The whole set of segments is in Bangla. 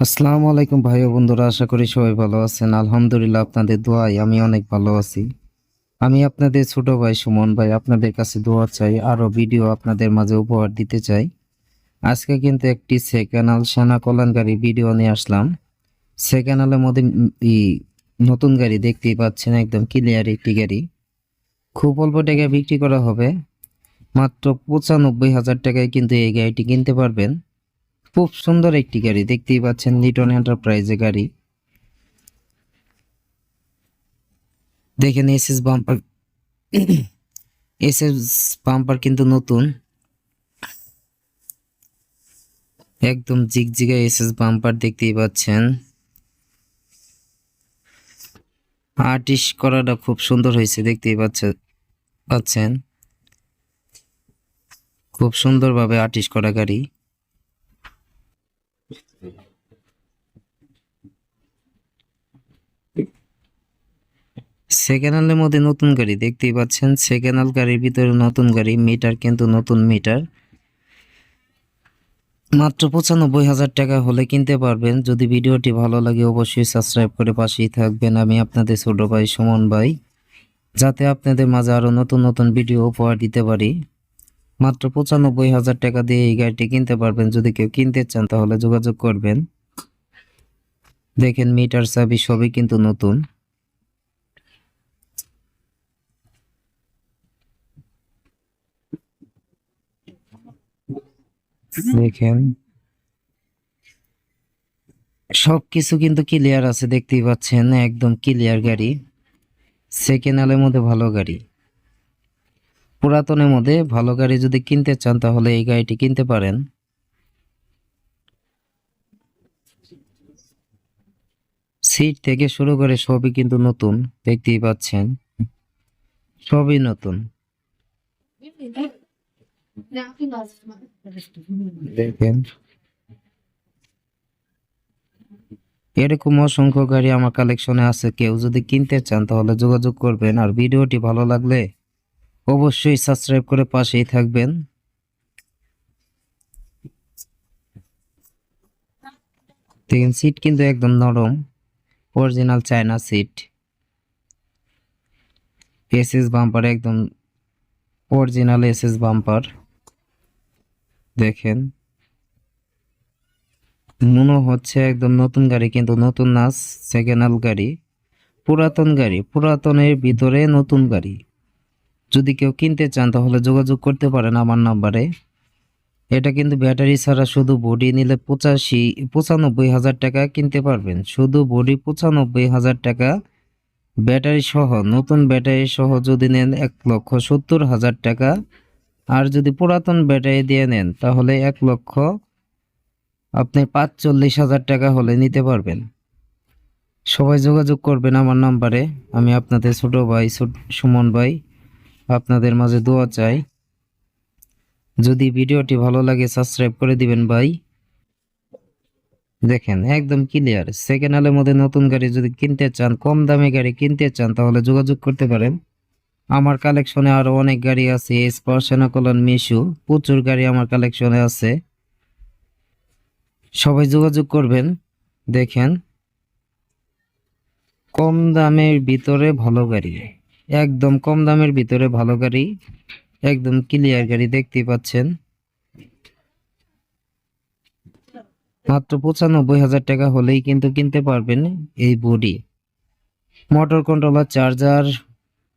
আসসালামু আলাইকুম ভাই ও বন্ধুরা, আশা করি সবাই ভালো আছেন। আলহামদুলিল্লাহ আপনাদের দোয়াই আমি অনেক ভালো আছি। আমি আপনাদের ছোট ভাই সুমন ভাই আপনাদের কাছে দোয়া চাই, আরও ভিডিও আপনাদের মাঝে উপহার দিতে চাই। আজকে কিন্তু একটি সেকেন্ডাল সেনা কল্যাণকারী ভিডিও নিয়ে আসলাম। সেকেন্ডালের মধ্যে নতুন গাড়ি দেখতেই পাচ্ছেন, একদম ক্লিয়ার একটি গাড়ি। খুব অল্প টাকায় বিক্রি করা হবে। মাত্র পঁচানব্বই হাজার টাকায় কিন্তু এই গাড়িটি কিনতে পারবেন। খুব সুন্দর একটি গাড়ি, দেখতেই পাচ্ছেন লিটন এন্টারপ্রাইজের গাড়ি। দেখেন এসএস বাম্পার এসএস বাম্পার কিন্তু নতুন। একদম জিগজিগা এসএস বাম্পার দেখতেই পাচ্ছেন। আর্টিস্ট করাটা খুব সুন্দর হয়েছে, দেখতেই পাচ্ছে পাচ্ছেন। খুব সুন্দরভাবে আর্টিস্ট করা গাড়ি। সেকেন্ড হ্যান্ডের মধ্যে নতুন গাড়ি দেখতেই পাচ্ছেন সেকেন্ড গাড়ির ভিতরে নতুন গাড়ি মিটার কিন্তু নতুন মিটার মাত্র পঁচানব্বই হাজার টাকা হলে কিনতে পারবেন। যদি ভিডিওটি ভালো লাগে, অবশ্যই সাবস্ক্রাইব করে পাশেই থাকবেন। আমি আপনাদের ছোট ভাই সুমন ভাই, যাতে আপনাদের মাঝে আরও নতুন নতুন ভিডিও উপহার দিতে পারি। মাত্র পঁচানব্বই হাজার টাকা দিয়ে এই গাড়িটি কিনতে পারবেন। যদি কেউ কিনতে চান, তাহলে যোগাযোগ করবেন। দেখেন মিটার চাবি সবই কিন্তু নতুন। দেখেন। সবকিছু কিন্তু ক্লিয়ার আছে দেখতেই পাচ্ছেন একদম ক্লিয়ার গাড়ি। সেকেন্ড হ্যান্ডের মধ্যে ভালো গাড়ি। পুরাতনের মধ্যে ভালো গাড়ি যদি কিনতে চান তাহলে এই গাড়িটি কিনতে পারেন। সিট থেকে শুরু করে সবই কিন্তু নতুন দেখতেই পাচ্ছেন। সবই নতুন। এরকম অসংখ্য গাড়ি আমার কালেকশনে আছে। কেউ যদি কিনতে চান, তাহলে যোগাযোগ করবেন। আর ভিডিওটি ভালো লাগলে অবশ্যই সাবস্ক্রাইব করে পাশেই থাকবেন। দেখেন সিট কিন্তু একদম নরম। Original China seat SS bumper একদম অরিজিনাল এসএস বাম্পার দেখেন। মনে হচ্ছে একদম নতুন গাড়ি, কিন্তু নতুন না সেকেন্ড হ্যান্ড গাড়ি। পুরাতন গাড়ি, পুরাতনের ভিতরে নতুন গাড়ি। যদি কেউ কিনতে চান, তাহলে যোগাযোগ করতে পারেন আমার নাম্বারে। এটা কিন্তু ব্যাটারি ছাড়া শুধু বডি নিলে পঁচাশি, পঁচানব্বই হাজার টাকা কিনতে পারবেন। শুধু বডি পঁচানব্বই হাজার টাকা। ব্যাটারি সহ, নতুন ব্যাটারি সহ যদি নেন এক লক্ষ সত্তর হাজার টাকা। আর যদি পুরাতন ব্যাটারি দিয়ে নেন, তাহলে এক লক্ষ আপনি পাঁচচল্লিশ হাজার টাকা হলে নিতে পারবেন। সবাই যোগাযোগ করবেন আমার নাম্বারে। আমি আপনাদের ছোট ভাই সুমন ভাই আপনাদের মাঝে দোয়া চাই। যদি ভিডিওটি ভালো লাগে সাবস্ক্রাইব করে দিবেন ভাই। দেখেন, একদম ক্লিয়ার সেকেন্ড হ্যান্ডের মধ্যে নতুন গাড়ি যদি কিনতে চান, কম দামে গাড়ি কিনতে চান, তাহলে যোগাযোগ করতে পারেন। আমার কালেকশনে আরও অনেক গাড়ি আছে স্পর্শনা কলন মিশু, প্রচুর গাড়ি আমার কালেকশনে আছে। সবাই যোগাযোগ করবেন, দেখেন। কম দামের ভিতরে ভালো গাড়ি, একদম কম দামের ভিতরে ভালো গাড়ি, একদম ক্লিয়ার গাড়ি দেখতে পাচ্ছেন। মাত্র পঁচানব্বই হাজার টাকা হলেই কিন্তু কিনতে পারবেন এই বডি মোটর কন্ট্রোলার চার্জার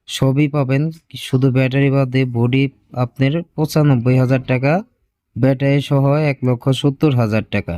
সবই পাবেন। শুধু ব্যাটারি বাদে বডি আপনার পঁচানব্বই হাজার টাকা, ব্যাটারি সহ এক লক্ষ সত্তর হাজার টাকা।